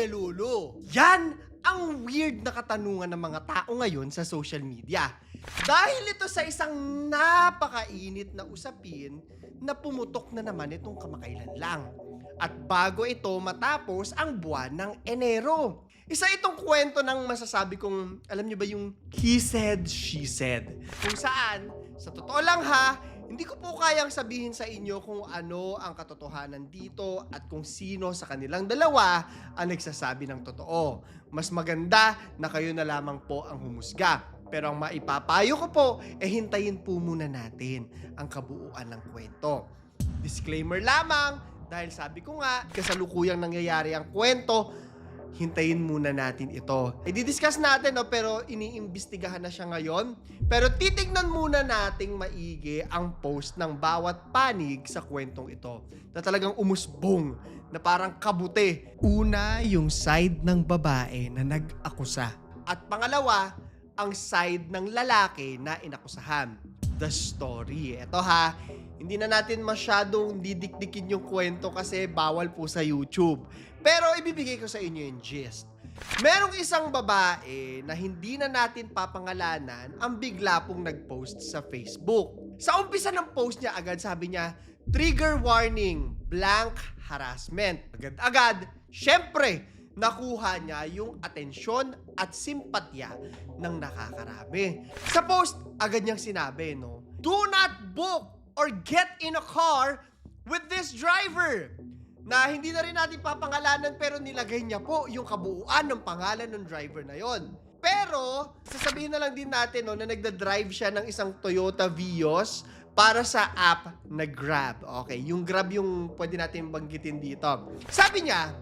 o delulu? Yan ang weird na katanungan ng mga tao ngayon sa social media. Dahil ito sa isang napakainit na usapin na pumutok na naman itong kamakailan lang. At bago ito matapos ang buwan ng Enero. Isa itong kwento ng masasabi kong, alam niyo ba yung he said, she said. Kung saan, sa totoo lang ha, hindi ko po kayang sabihin sa inyo kung ano ang katotohanan dito at kung sino sa kanilang dalawa ang nagsasabi ng totoo. Mas maganda na kayo na lamang po ang humusga. Pero ang maipapayo ko po, eh hintayin po muna natin ang kabuuan ng kwento. Disclaimer lamang, dahil sabi ko nga, kasalukuyang nangyayari ang kwento, hintayin muna natin ito. I-discuss natin, no, pero iniimbestigahan na siya ngayon. Pero titignan muna nating maigi ang post ng bawat panig sa kwentong ito. Na talagang umusbong, na parang kabute. Una, yung side ng babae na nag-akusa. At pangalawa, ang side ng lalaki na inakusahan. The story. Ito ha, hindi na natin masyadong didikdikin yung kwento kasi bawal po sa YouTube. Pero ibibigay ko sa inyo yung gist. Merong isang babae na hindi na natin papangalanan ang bigla pong nag-post sa Facebook. Sa umpisa ng post niya agad sabi niya, trigger warning, blank harassment. Agad-agad, syempre, nakuha niya yung atensyon at simpatya ng nakakarami. Sa post, agad niyang sinabi, no, Do not book or get in a car with this driver na hindi na rin natin papangalanan pero nilagay niya po yung kabuuan ng pangalan ng driver na yon. Pero, sasabihin na lang din natin no, na nagda-drive siya ng isang Toyota Vios para sa app na Grab. Okay, yung Grab yung pwede natin banggitin dito. Sabi niya,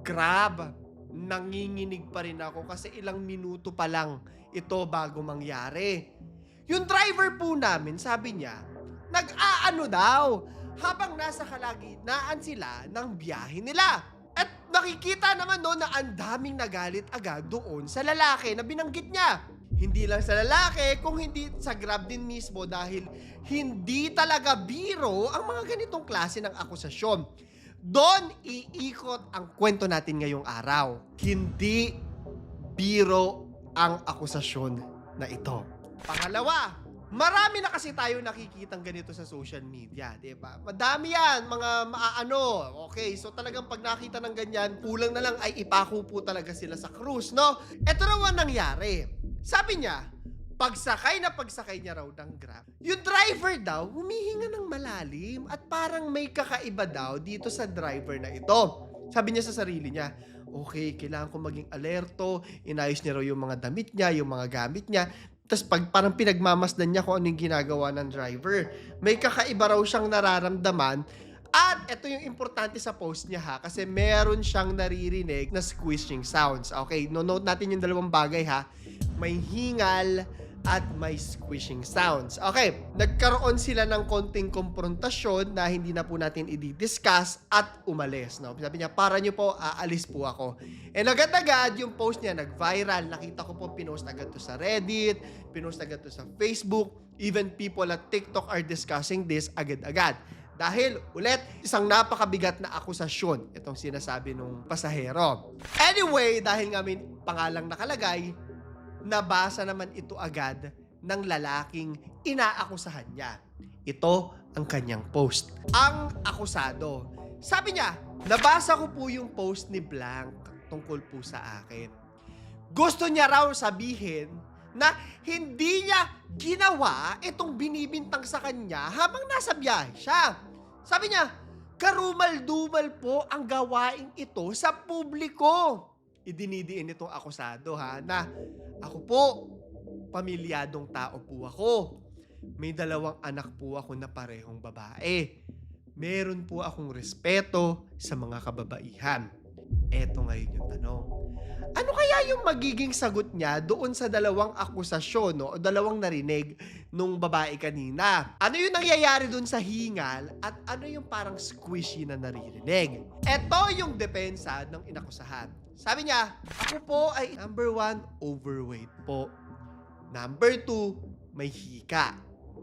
Grab, nanginginig pa rin ako kasi ilang minuto pa lang ito bago mangyari. Yung driver po namin, sabi niya, nag-aano daw habang nasa kalagitnaan sila ng biyahe nila. At nakikita naman doon na ang daming nagalit agad doon sa lalaki na binanggit niya. Hindi lang sa lalaki, kung hindi sa Grab din mismo dahil hindi talaga biro ang mga ganitong klase ng akusasyon. Doon iikot ang kwento natin ngayong araw. Hindi biro ang akusasyon na ito. Pangalawa, marami na kasi tayo nakikitang ganito sa social media, di ba? Madami yan, mga maaano. Okay, so talagang pag nakita ng ganyan, kulang na lang ay ipako po talaga sila sa cruise, no? Ito naman nangyari. Sabi niya, pagsakay na pagsakay niya raw ng Grab, yung driver daw humihinga ng malalim at parang may kakaiba daw dito sa driver na ito. Sabi niya sa sarili niya, okay, kailangan ko maging alerto, inayos niya raw yung mga damit niya, yung mga gamit niya, tapos pag parang pinagmamasdan niya kung ano yung ginagawa ng driver, may kakaiba raw siyang nararamdaman at ito yung importante sa post niya ha, kasi meron siyang naririnig na squishing sounds. Okay, no-note natin yung dalawang bagay ha. May hingal at may squishing sounds. Okay, nagkaroon sila ng konting konfrontasyon na hindi na po natin i-discuss at umalis. No? Sabi niya, para niyo po, aalis po ako. And agad-agad, yung post niya nag-viral. Nakita ko po, pinost agad to sa Reddit, pinost agad to sa Facebook. Even people at TikTok are discussing this agad-agad. Dahil, ulit, isang napakabigat na akusasyon itong sinasabi nung pasahero. Anyway, dahil nga may pangalang nakalagay, nabasa naman ito agad ng lalaking inaakusahan niya. Ito ang kanyang post. Ang akusado. Sabi niya, nabasa ko po yung post ni Blank tungkol po sa akin. Gusto niya raw sabihin na hindi niya ginawa itong binibintang sa kanya habang nasa biyahe siya. Sabi niya, karumal-dumal po ang gawain ito sa publiko. Idinidiin itong akusado ha, na ako po, pamilyadong tao po ako. May dalawang anak po ako na parehong babae. Meron po akong respeto sa mga kababaihan. Eto ngayon yung tanong. Ano kaya yung magiging sagot niya doon sa dalawang akusasyon no, o dalawang narinig nung babae kanina? Ano yung nangyayari doon sa hingal at ano yung parang squishy na naririnig? Ito yung depensa ng inakusahan. Sabi niya, ako po ay number one, overweight po. Number two, may hika.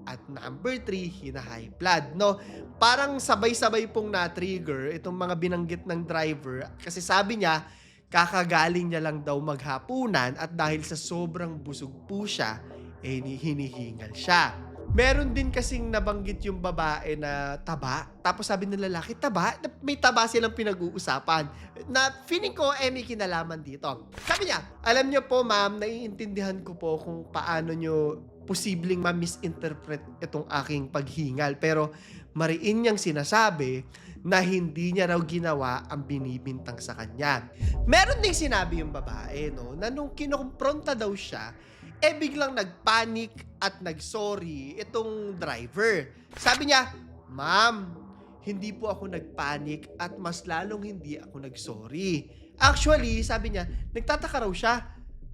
At number three, hina-high blood, no? Parang sabay-sabay pong na-trigger itong mga binanggit ng driver kasi sabi niya, kakagaling niya lang daw maghapunan at dahil sa sobrang busog po siya, eh ni- hinihingal siya. Meron din kasing nabanggit yung babae na taba. Tapos sabi ng lalaki, taba? May taba silang pinag-uusapan. Na feeling ko, eh, may kinalaman dito. Sabi niya, alam niyo po ma'am, naiintindihan ko po kung paano niyo posibleng ma-misinterpret itong aking paghingal. Pero mariin niyang sinasabi na hindi niya raw ginawa ang binibintang sa kanya. Meron ding sinabi yung babae, no, na nung kinumpronta daw siya, eh biglang nagpanic at nagsorry itong driver. Sabi niya, Ma'am, hindi po ako nagpanic at mas lalong hindi ako nagsorry. Actually, sabi niya, nagtataka raw siya,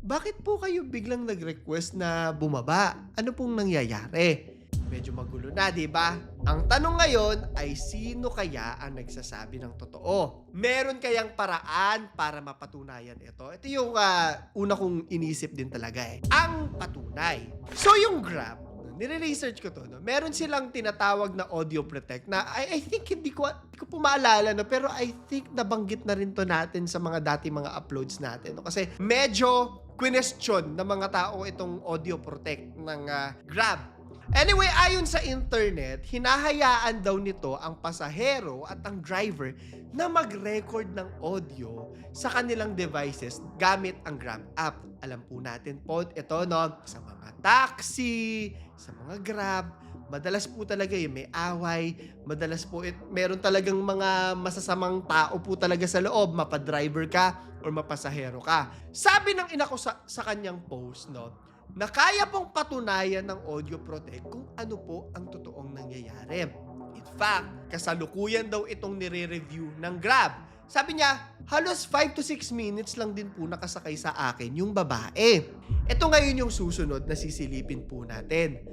bakit po kayo biglang nag-request na bumaba? Ano pong nangyayari? Medyo magulo na, di ba? Ang tanong ngayon ay sino kaya ang nagsasabi ng totoo? Meron kayang paraan para mapatunayan ito? Ito yung ah, una kong inisip din talaga eh. Ang patunay. So yung Grab, nire-research ko to, no? meron silang tinatawag na audio protect na I, I think hindi ko, hindi ko po maalala, no? pero I think nabanggit na rin to natin sa mga dati mga uploads natin. No? Kasi medyo question ng mga tao itong audio protect ng ah, Grab. Anyway, ayon sa internet, hinahayaan daw nito ang pasahero at ang driver na mag-record ng audio sa kanilang devices gamit ang Grab app. Alam po natin po ito, no? Sa mga taxi, sa mga Grab, madalas po talaga yung may away, madalas po it, meron talagang mga masasamang tao po talaga sa loob, mapa-driver ka or mapasahero ka. Sabi ng ina ko sa, sa kanyang post, no? Na kaya pong patunayan ng audio protect kung ano po ang totoong nangyayari. In fact, kasalukuyan daw itong nire-review ng Grab. Sabi niya, halos 5 to 6 minutes lang din po nakasakay sa akin yung babae. Ito ngayon yung susunod na sisilipin po natin.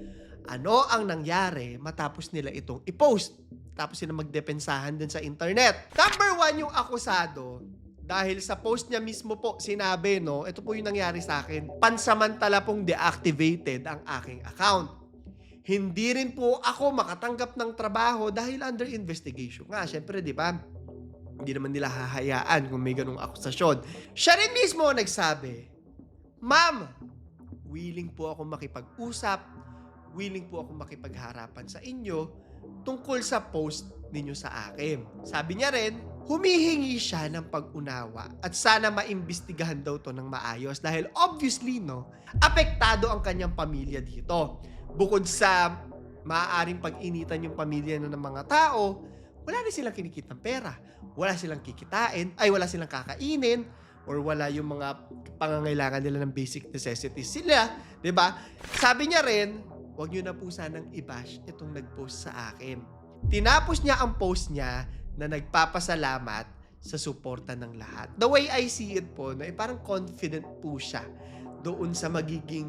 Ano ang nangyari matapos nila itong i-post? Tapos sila magdepensahan din sa internet. Number one, yung akusado, dahil sa post niya mismo po, sinabi, no, ito po yung nangyari sa akin. Pansamantala pong deactivated ang aking account. Hindi rin po ako makatanggap ng trabaho dahil under investigation. Nga, syempre, di ba? Hindi naman nila hahayaan kung may ganong akusasyon. Siya rin mismo nagsabi, Ma'am, willing po ako makipag-usap, willing po ako makipagharapan sa inyo tungkol sa post ninyo sa akin. Sabi niya rin, humihingi siya ng pag-unawa at sana maimbestigahan daw to ng maayos dahil obviously, no, apektado ang kanyang pamilya dito. Bukod sa maaaring pag-initan yung pamilya na ng mga tao, wala na silang kinikitang pera. Wala silang kikitain, ay wala silang kakainin, or wala yung mga pangangailangan nila ng basic necessities sila, 'di ba? Sabi niya rin, wag niyo na po sanang i-bash itong nag-post sa akin. Tinapos niya ang post niya na nagpapasalamat sa suporta ng lahat. The way I see it po, no, eh, parang confident po siya doon sa magiging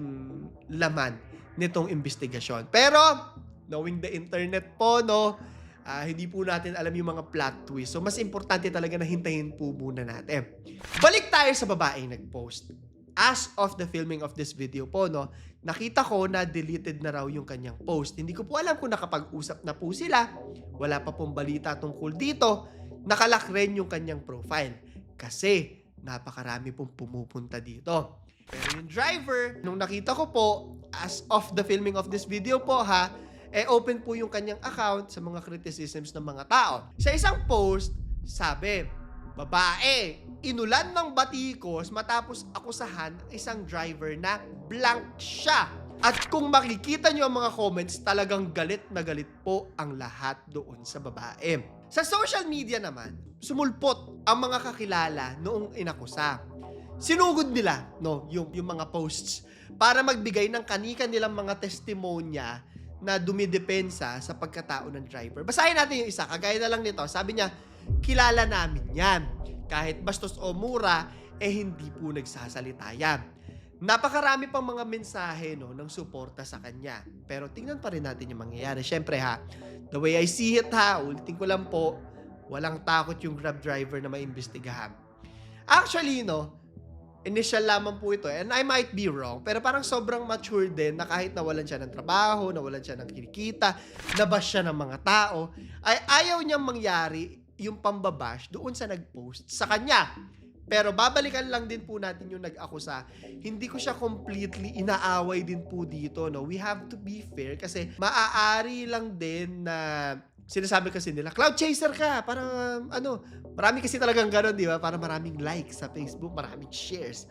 laman nitong investigasyon. Pero, knowing the internet po, no, ah, hindi po natin alam yung mga plot twist. So, mas importante talaga na hintayin po muna natin. Balik tayo sa babaeng nag-post. As of the filming of this video po, no, nakita ko na deleted na raw yung kanyang post. Hindi ko po alam kung nakapag-usap na po sila. Wala pa pong balita tungkol dito. Nakalak rin yung kanyang profile. Kasi napakarami pong pumupunta dito. Pero yung driver, nung nakita ko po, as of the filming of this video po ha, eh open po yung kanyang account sa mga criticisms ng mga tao. Sa isang post, sabi, babae, inulan ng batikos matapos akusahan ang isang driver na blank siya. At kung makikita nyo ang mga comments, talagang galit na galit po ang lahat doon sa babae. Sa social media naman, sumulpot ang mga kakilala noong inakusa. Sinugod nila no, yung, yung mga posts para magbigay ng kanika nilang mga testimonya na dumidepensa sa pagkatao ng driver. Basahin natin yung isa. Kagaya na lang nito. Sabi niya, kilala namin yan. Kahit bastos o mura, eh hindi po nagsasalita yan. Napakarami pang mga mensahe no, ng suporta sa kanya. Pero tingnan pa rin natin yung mangyayari. Siyempre ha, the way I see it ha, ulitin ko lang po, walang takot yung grab driver na maimbestigahan. Actually, no, initial lamang po ito. And I might be wrong, pero parang sobrang mature din na kahit nawalan siya ng trabaho, nawalan siya ng kinikita, nabas siya ng mga tao, ay ayaw niyang mangyari yung pambabash doon sa nag-post sa kanya. Pero babalikan lang din po natin yung nag-akusa. Hindi ko siya completely inaaway din po dito. No? We have to be fair kasi maaari lang din na sinasabi kasi nila, cloud chaser ka. Para ano, marami kasi talagang gano'n, di ba? Para maraming likes sa Facebook, maraming shares.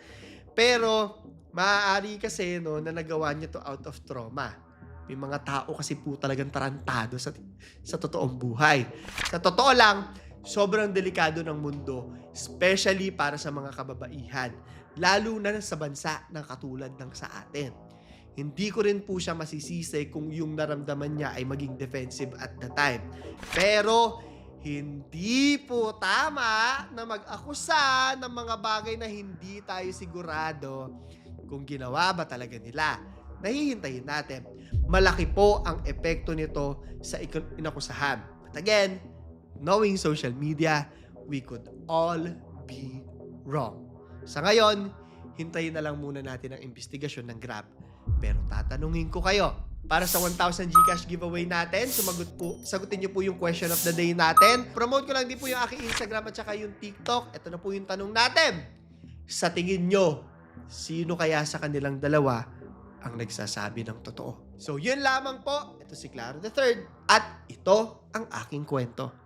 Pero maaari kasi no, na nagawa niya to out of trauma. May mga tao kasi po talagang tarantado sa, sa totoong buhay. Sa totoo lang, sobrang delikado ng mundo, especially para sa mga kababaihan, lalo na sa bansa ng katulad ng sa atin. Hindi ko rin po siya masisisi kung yung naramdaman niya ay maging defensive at the time. Pero, hindi po tama na mag-akusa ng mga bagay na hindi tayo sigurado kung ginawa ba talaga nila. Nahihintayin natin. Malaki po ang epekto nito sa inakusahan. But again, knowing social media, we could all be wrong. Sa ngayon, hintayin na lang muna natin ang investigasyon ng Grab. Pero tatanungin ko kayo, para sa 1,000 Gcash giveaway natin, sumagot po, sagutin niyo po yung question of the day natin. Promote ko lang din po yung aking Instagram at saka yung TikTok. Ito na po yung tanong natin. Sa tingin nyo, sino kaya sa kanilang dalawa ang nagsasabi ng totoo? So, yun lamang po. Ito si Claro the Third. At ito ang aking kwento.